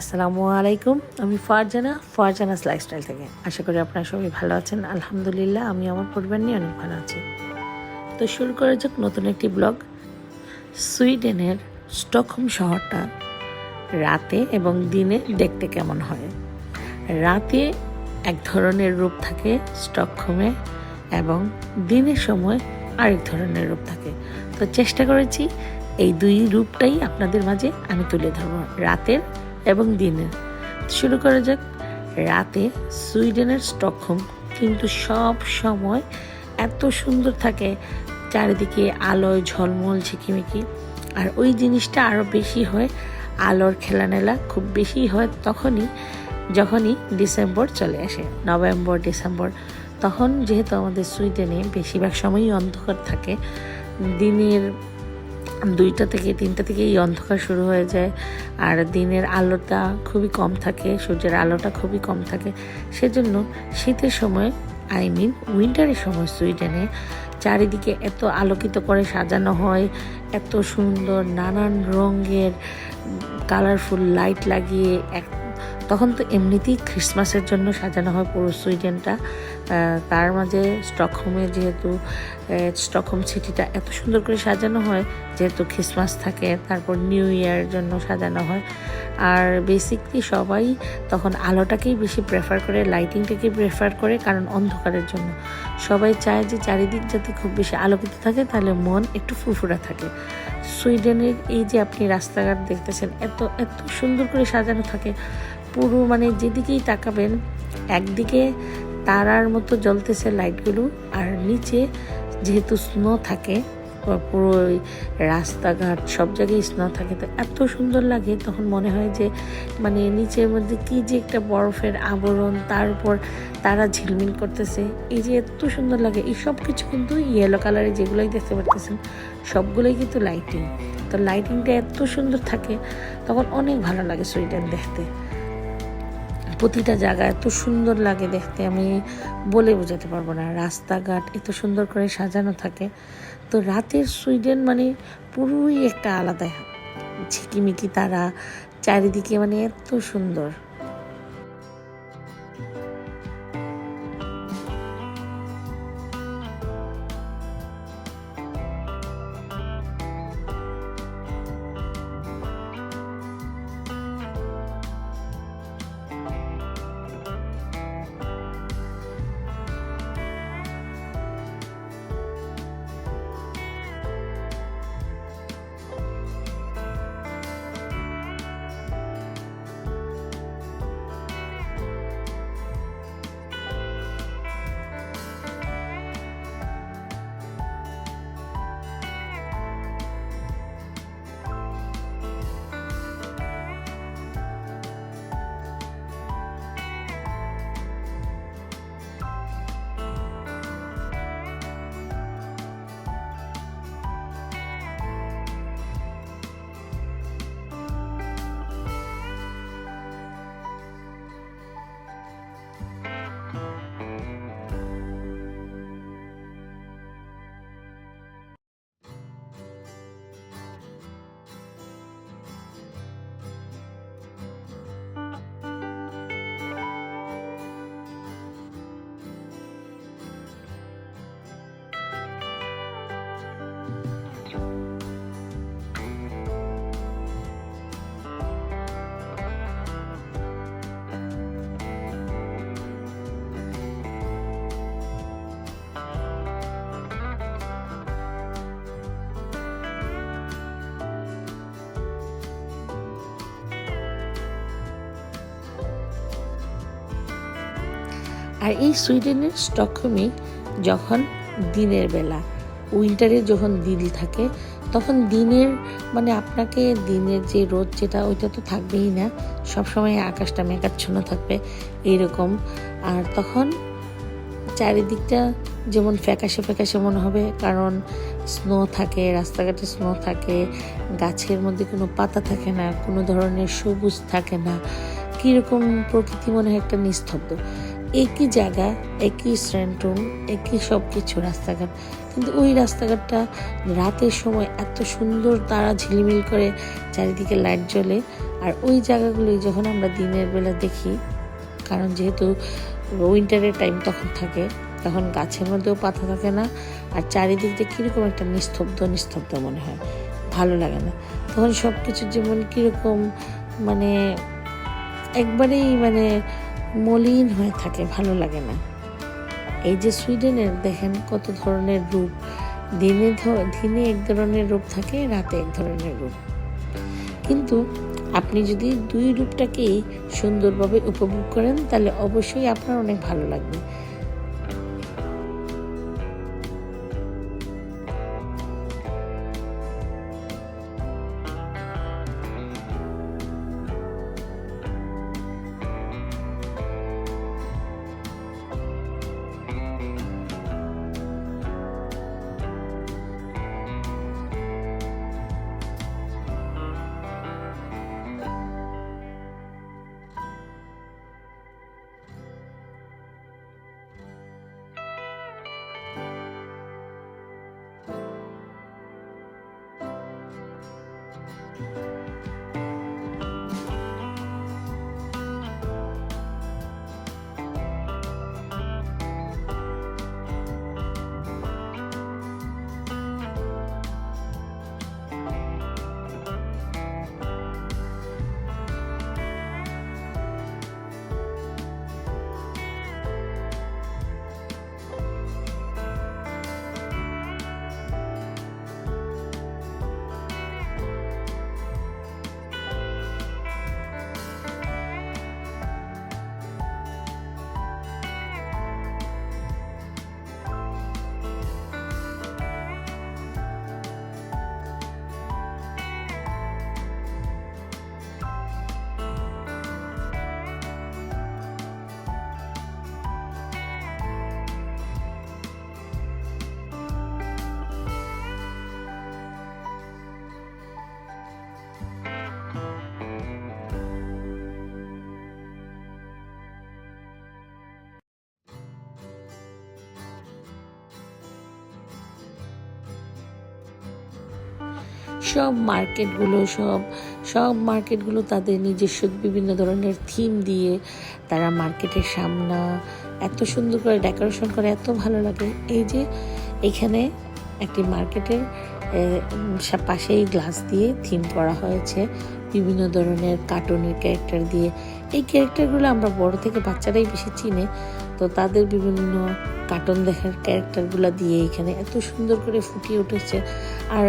আসসালামু আলাইকুম, আমি ফারজানা, ফারজানাস লাইফস্টাইল থেকে। আশা করি আপনারা সবাই ভালো আছেন। আলহামদুলিল্লাহ, আমি আমার পরিবার নিয়ে অনেক ভালো আছি। তো শুরু করা যাক নতুন একটি ব্লগ। সুইডেনের স্টকহোম শহরটা রাতে এবং দিনে দেখতে কেমন হয়? রাতে এক ধরনের রূপ থাকে স্টকহোমে এবং দিনের সময় আরেক ধরনের রূপ থাকে। তো চেষ্টা করেছি এই দুই রূপটাই আপনাদের মাঝে আমি তুলে ধরবো। রাতের এবং দিনে। শুরু করা যাক। রাতে সুইডেনের স্টকহোম কিন্তু সব সময় এত সুন্দর থাকে। চারিদিকে আলোয় ঝলমল, ঝিকিমিকি। আর ওই জিনিসটা আরও বেশি হয় আলোর খেলানেলা খুব বেশি হয় তখনই, যখনই ডিসেম্বর চলে আসে। November, December. তখন যেহেতু আমাদের সুইডেনে বেশিরভাগ সময়ই অন্ধকার থাকে, দিনের দুইটা থেকে তিনটা থেকে এই অন্ধকার শুরু হয়ে যায়। আর দিনের আলোটা খুবই কম থাকে, সূর্যের আলোটা খুবই কম থাকে। সেজন্য শীতের সময় আই মিন উইন্টারের সময় সুইডেনে চারিদিকে এত আলোকিত করে সাজানো হয়, এত সুন্দর নানান রঙের কালারফুল লাইট লাগিয়ে, এক তখন তো এমনিতেই ক্রিসমাসের জন্য সাজানো হয় পুরো সুইডেনটা। তার মাঝে স্টকহোমে যেহেতু স্টকহোম সিটিটা এত সুন্দর করে সাজানো হয়, যেহেতু খ্রিসমাস থাকে, তারপর নিউ ইয়ারের জন্য সাজানো হয়। আর বেসিকলি সবাই তখন আলোটাকেই বেশি প্রেফার করে লাইটিংটাকেই প্রেফার করে, কারণ অন্ধকারের জন্য। সবাই চায় যে চারিদিক যাতে খুব বেশি আলোকিত থাকে, তাহলে মন একটু ফুরফুরা থাকে। সুইডেনের এই যে আপনি রাস্তাঘাট দেখতেছেন, এত এত সুন্দর করে সাজানো থাকে। পুরো মানে যেদিকেই তাকাবেন, একদিকে তারার মতো জ্বলতেছে লাইটগুলো, আর নিচে যেহেতু স্নো থাকে পুরো ওই রাস্তাঘাট সব জায়গায় স্নো থাকে, তো এত সুন্দর লাগে তখন মনে হয় যে মানে নিচের মধ্যে কি যে একটা বরফের আবরণ, তার উপর তারা ঝিলমিল করতেছে। এই যে এত সুন্দর লাগে, এই সব কিছু কিন্তু ইয়েলো কালারে যেগুলোই দেখতে পারতেছেন, সবগুলোই কিন্তু লাইটিং তো লাইটিংটা এত সুন্দর থাকে, তখন অনেক ভালো লাগে সুইডেন দেখতে। প্রতিটা জায়গা এত সুন্দর লাগে দেখতে, আমি বলে বোঝাতে পারব না। রাস্তাঘাট এত সুন্দর করে সাজানো থাকে। তো রাতের সুইডেন মানে পুরোই একটা আলাদা ঝিকিমিকি তারা, চারিদিকে মানে এত সুন্দর। আর এই সুইডেনের স্টকহোমে যখন দিনের বেলা, উইন্টারে যখন দিন থাকে, তখন দিনের মানে আপনাকে দিনের যে রোদ যেটা, ওইটা তো থাকবেই না। সবসময় আকাশটা মেঘাচ্ছন্ন থাকবে এইরকম আর তখন চারিদিকটা যেমন ফ্যাকাশে ফ্যাকাশে মনে হবে, কারণ স্নো থাকে, রাস্তাঘাটে স্নো থাকে, গাছের মধ্যে কোনো পাতা থাকে না, কোনো ধরনের সবুজ থাকে না। কীরকম প্রকৃতি মনে হয় একটা নিস্তব্ধ। একই জায়গা, একই স্ট্যান্ডরুম একই সব কিছু রাস্তাঘাট। কিন্তু ওই রাস্তাঘাটটা রাতের সময় এত সুন্দর তারা ঝিলিমিল করে চারিদিকে লাইট জ্বলে। আর ওই জায়গাগুলোই যখন আমরা দিনের বেলা দেখি, কারণ যেহেতু উইন্টারের টাইম তখন থাকে, তখন গাছের মধ্যেও পাতা থাকে না, আর চারিদিক দিয়ে কীরকম একটা নিস্তব্ধ নিস্তব্ধ মনে হয়। ভালো লাগে না। তখন সব কিছু যেমন কীরকম মানে একবারেই মানে মলিন হয়ে থাকে, ভালো লাগে না। এই যে সুইডেনের, দেখেন কত ধরনের রূপ। দিনে দিনে এক ধরনের রূপ থাকে, রাতে এক ধরনের রূপ। কিন্তু আপনি যদি দুই রূপটাকেই সুন্দরভাবে উপভোগ করেন, তাহলে অবশ্যই আপনার অনেক ভালো লাগবে। সব মার্কেটগুলো, সব সব মার্কেটগুলো তাদের নিজস্ব বিভিন্ন ধরনের থিম দিয়ে তারা মার্কেটের সামনা এত সুন্দর করে ডেকোরেশন করে, এত ভালো লাগে। এই যে এখানে একটি মার্কেটের পাশেই গ্লাস দিয়ে থিম করা হয়েছে বিভিন্ন ধরনের কার্টুনের ক্যারেক্টার দিয়ে। এই ক্যারেক্টারগুলো আমরা বড় থেকে বাচ্চারাই বেশি চিনে। তো তাদের বিভিন্ন কার্টুন দেখার ক্যারেক্টারগুলো দিয়ে এখানে এত সুন্দর করে ফুটিয়ে উঠেছে। আর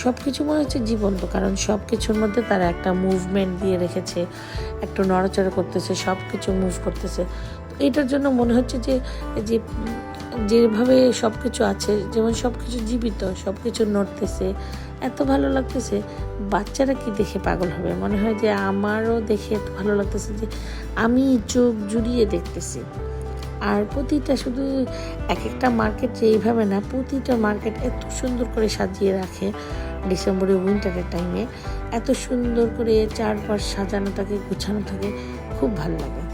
সব কিছু মনে হচ্ছে জীবন্ত, কারণ সব কিছুর মধ্যে তারা একটা মুভমেন্ট দিয়ে রেখেছে, একটু নড়াচড়া করতেছে সব কিছু মুভ করতেছে। তো এটার জন্য মনে হচ্ছে যে যে যেভাবে সব কিছু আছে, যেমন সব কিছু জীবিত সব কিছু নড়তেছে, এত ভালো লাগতেছে, বাচ্চারা কি দেখে পাগল হবে? মনে হয় যে আমারও দেখে এত ভালো লাগতেছে যে, আমি চোখ জুড়িয়ে দেখতেছি। আর প্রতিটা শুধু এক একটা মার্কেট যে এইভাবে না, প্রতিটা মার্কেট এত সুন্দর করে সাজিয়ে রাখে ডিসেম্বরে উইন্টারের টাইমে এত সুন্দর করে চারপাশ সাজানো থাকে, গুছানো থাকে, খুব ভালো লাগে।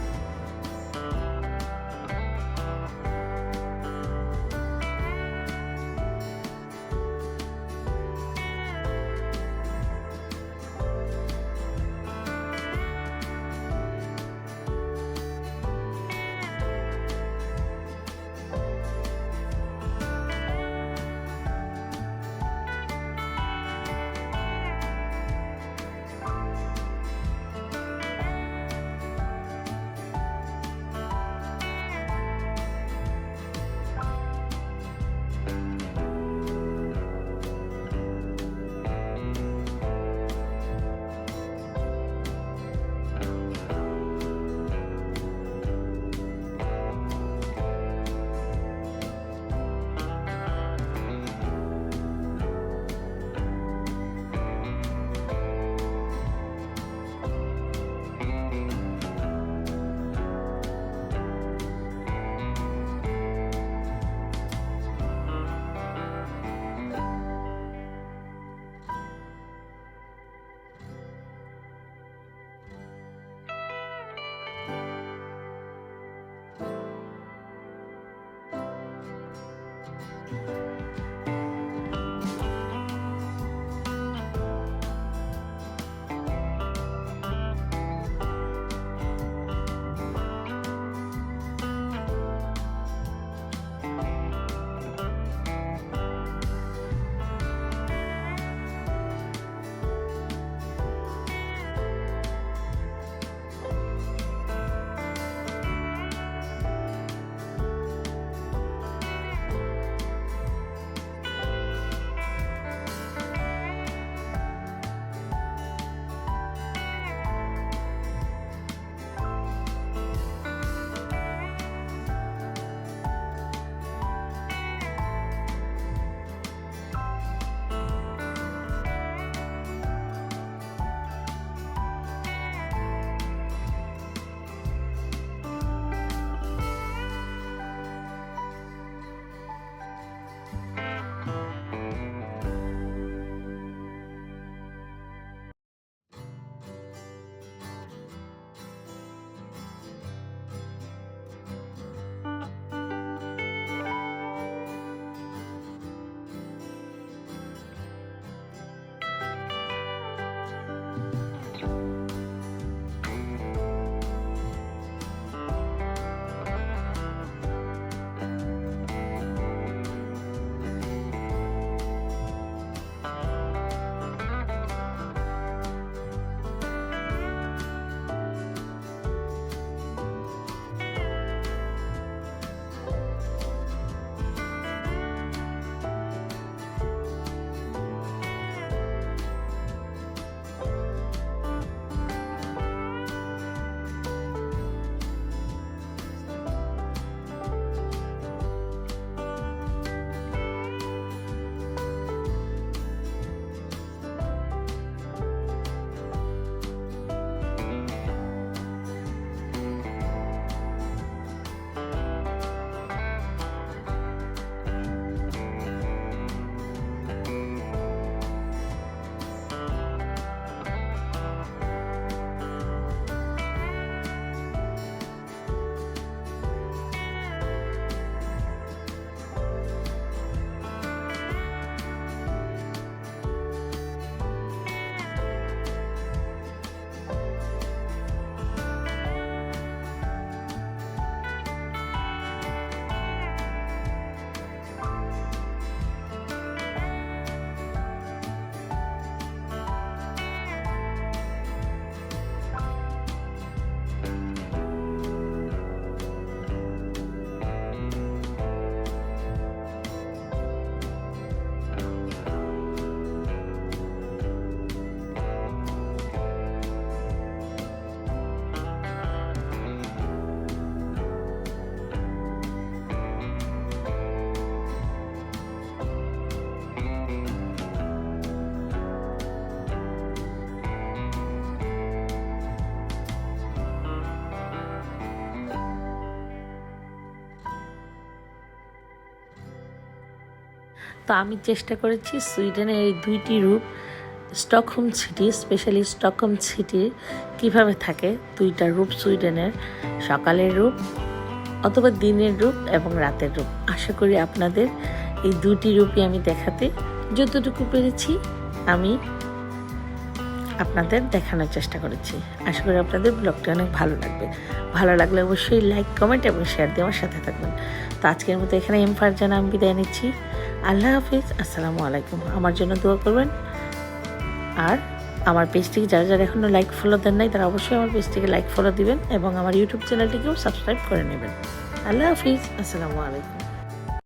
তো আমি চেষ্টা করেছি সুইডেনের এই দুইটি রূপ, স্টকহোম সিটি, স্পেশালি স্টকহোম সিটির কীভাবে থাকে দুইটা রূপ, সুইডেনের সকালের রূপ অথবা দিনের রূপ এবং রাতের রূপ। আশা করি আপনাদের এই দুটি রূপই আমি দেখাতে যতটুকু পেরেছি, আমি আপনাদের দেখানোর চেষ্টা করেছি। আশা করি আপনাদের ব্লগটি অনেক ভালো লাগবে। ভালো লাগলে অবশ্যই লাইক, কমেন্ট এবং শেয়ার দিয়ে আমার সাথে থাকবেন। তো আজকের মতো এখানে এম ফারজানা আমি বিদায় নিচ্ছি। আল্লাহ হাফিজ, আসসালামু আলাইকুম। আমার জন্য দোয়া করবেন। আর আমার পেজটিকে যারা যারা এখনও লাইক ফলো দেন নাই, তারা অবশ্যই আমার পেজটিকে লাইক ফলো দিবেন এবং আমার ইউটিউব চ্যানেলটিকেও সাবস্ক্রাইব করে নেবেন। আল্লাহ হাফিজ, আসসালামু আলাইকুম।